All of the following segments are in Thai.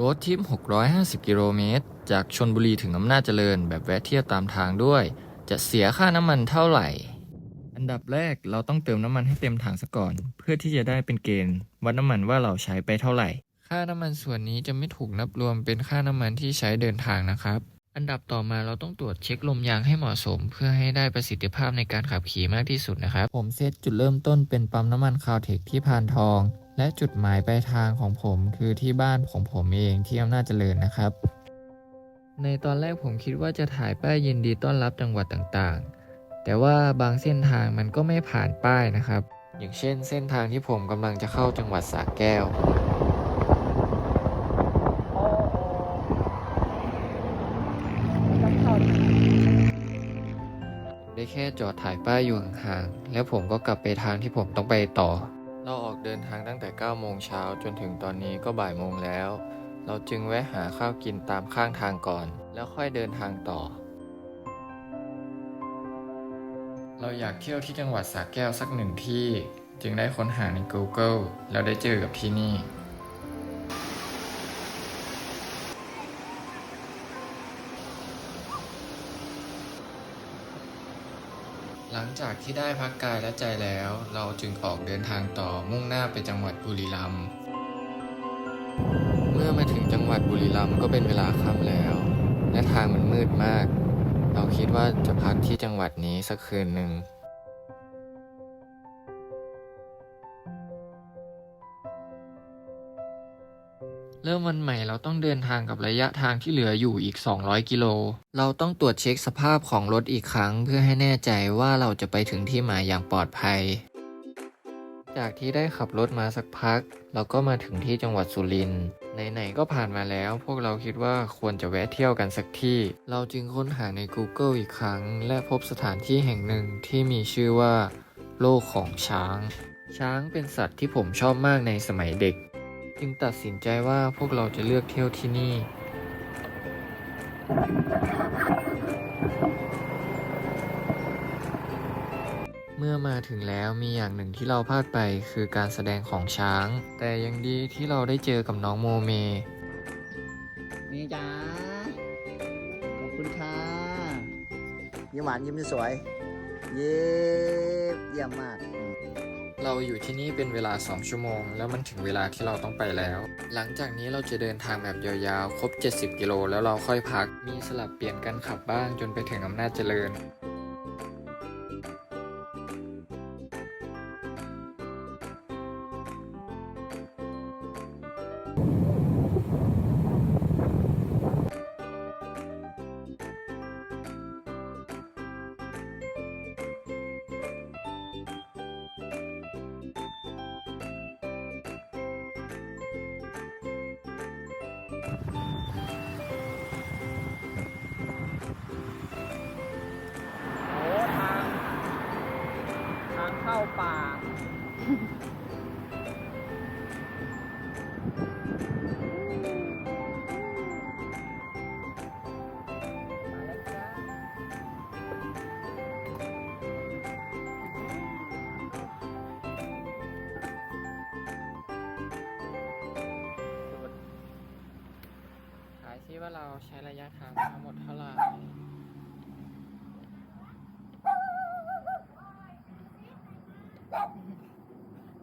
รถทิป 650 กิโลเมตร จากชนบุรีถึงอำนาจเจริญ แบบแวะเที่ยวตามทางด้วย จะเสียค่าน้ำมันเท่าไหร่ อันดับแรกเราต้องเติมน้ำมันให้เต็มถังซะก่อน เพื่อที่จะได้เป็นเกณฑ์ วัดน้ำมันว่าเราใช้ไปเท่าไหร่ ค่าน้ำมันส่วนนี้จะไม่ถูกนับรวมเป็นค่าน้ำมันที่ใช้เดินทางนะครับ อันดับต่อมาเราต้องตรวจเช็คลมยางให้เหมาะสม เพื่อให้ได้ประสิทธิภาพในการขับขี่มากที่สุดนะครับ ผมเซตจุดเริ่มต้นเป็นปั๊มน้ำมันคาวเทคที่พานทอง และจุดหมายปลายทางของผมคือที่บ้านของผมเองที่อำนาจเจริญนะครับ ในตอนแรกผมคิดว่าจะถ่ายป้ายยินดีต้อนรับจังหวัดต่างๆ แต่ว่าบางเส้นทางมันก็ไม่ผ่านป้ายนะครับ อย่างเช่น เส้นทางที่ผมกำลังจะเข้าจังหวัดสระแก้วได้แค่จอดถ่ายป้ายอยู่ห่างๆ แล้วผมก็กลับไปทางที่ผมต้องไปต่อ เราออกเดินทางตั้งแต่ 9 โมงเช้าจนถึงตอนนี้ก็บ่ายโมงแล้ว เราจึงแวะหาข้าวกินตามข้างทางก่อน แล้วค่อยเดินทางต่อ เราอยากเที่ยวที่จังหวัดสระแก้วสักหนึ่งที่ จึงได้ค้นหาใน Google แล้วได้เจอกับที่นี่ หลังจากที่ได้พักกายและใจแล้ว เราจึงออกเดินทางต่อมุ่งหน้าไปจังหวัดบุรีรัมย์เมื่อมาถึงจังหวัดบุรีรัมย์ก็เป็นเวลาค่ำแล้ว และทางมันมืดมาก เราคิดว่าจะพักที่จังหวัดนี้สักคืนหนึ่ง เริ่มวันใหม่เราต้องเดินทางกับระยะทางที่เหลืออยู่อีก 200 กิโล เราต้องตรวจเช็คสภาพของรถอีกครั้ง เพื่อให้แน่ใจว่าเราจะไปถึงที่หมายอย่างปลอดภัย จากที่ได้ขับรถมาสักพัก เราก็มาถึงที่จังหวัดสุรินทร์ไหนๆก็ผ่านมาแล้ว พวกเราคิดว่าควรจะแวะเที่ยวกันสักที่ เราจึงค้นหาใน Google อีกครั้ง และพบสถานที่แห่งหนึ่งที่มีชื่อว่า โลกของช้าง ช้างเป็นสัตว์ที่ผมชอบมากในสมัยเด็ก จึงตัดสินใจว่าพวกเราจะเลือกเที่ยวที่นี่ เมื่อมาถึงแล้วมีอย่างหนึ่งที่เราพลาดไปคือการแสดงของช้าง แต่ยังดีที่เราได้เจอกับน้องโมเมนี่จ้าขอบคุณค่ะยิ้มหวานยิ้มสวย เย้เยี่ยมมากอืม เราอยู่ที่นี่เป็นเวลา 2 ชั่วโมง แล้วมันถึงเวลาที่เราต้องไปแล้ว หลังจากนี้เราจะเดินทางแบบยาวๆ ครบ 70 กิโลแล้วเราค่อยพัก มีสลับเปลี่ยนกันขับบ้างจนไปถึงอำนาจเจริญางเข้าป่า มาแล้วจ้าขายที่ว่าเราใช้ระยะทางทั้งหมดเท่าไหร่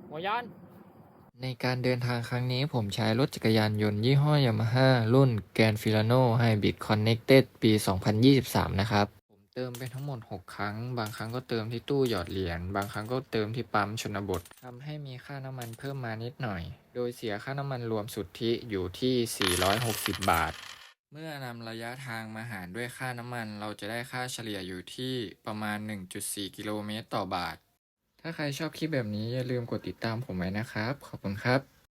หัวยอนในการเดินทางครั้งนี้ผมใช้รถจักรยานยนต์ยี่ห้อยามาฮ่ารุ่น g r a n d Filano Hybrid Connected ปี 2023 นะครับ ผมเติมไปทั้งหมด 6 ครั้ง บางครั้งก็เติมที่ตู้หยอดเหรียญบางครั้งก็เติมที่ปั๊มชนบททำให้มีค่าน้ำมันเพิ่มมานิดหน่อย โดยเสียค่าน้ำมันรวมสุทธิอยู่ที่ 460 บาท เมื่อนำระยะทางมาหารด้วยค่าน้ำมัน เราจะได้ค่าเฉลี่ยอยู่ที่ประมาณ 1.4 กิโลเมตรต่อบาท ถ้าใครชอบคลิปแบบนี้อย่าลืมกดติดตามผมไว้นะครับ ขอบคุณครับ